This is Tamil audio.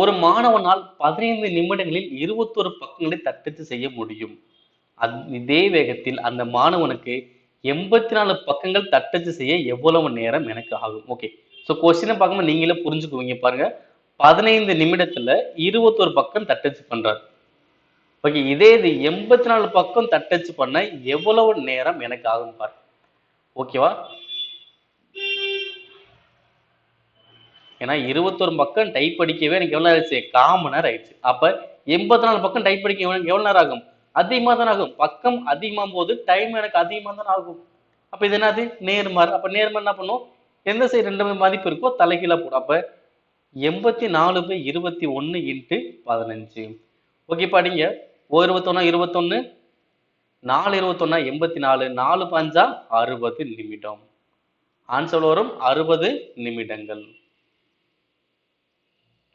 ஒரு மாணவனால் பதினைந்து நிமிடங்களில் இருபத்தொரு பக்கங்களை தட்டச்சு செய்ய முடியும். அந் இதே வேகத்தில் அந்த மாணவனுக்கு எண்பத்தி நாலு பக்கங்கள் தட்டச்சு செய்ய எவ்வளவு நேரம் எனக்கு ஆகும்? ஓகே ஸோ கொஸ்டினை பார்க்கும்போது நீங்களே புரிஞ்சுக்குவீங்க பாருங்க. பதினைந்து நிமிடத்துல இருபத்தொரு பக்கம் தட்டச்சு பண்றாரு. ஓகே இதே இது எண்பத்தி நாலு பக்கம் தட்டச்சு பண்ண எவ்வளவு நேரம் எனக்கு ஆகும் பாரு ஓகேவா ஏன்னா இருபத்தொரு பக்கம் டைப் படிக்கவே எனக்கு எவ்வளோ நேரம் ஆயிடுச்சு? கால் மணி நேரம் ஆயிடுச்சு. அப்போ எண்பத்தி நாலு பக்கம் டைப் படிக்க எவ்வளோ நேரம் ஆகும்? அதிகமாக தான் ஆகும். பக்கம் அதிகமாகும் போது டைம் எனக்கு அதிகமா தான் ஆகும். அப்போ இது என்னது? நேர்மார் அப்போ நேர்மார் என்ன பண்ணும்? எந்த சைடு ரெண்டு மதிப்பு இருக்கோ தலைகீழாக போடும். அப்போ எண்பத்தி நாலு பை இருபத்தி ஒன்னு இன்ட்டு பதினஞ்சு. ஓகே படிங்க. ஓ இருபத்தொன்னா இருபத்தொன்னு. நாலு இருபத்தொன்னா எண்பத்தி நாலு. நாலு பஞ்சா அறுபது நிமிடம். ஆன்சர் வரும் அறுபது நிமிடங்கள்.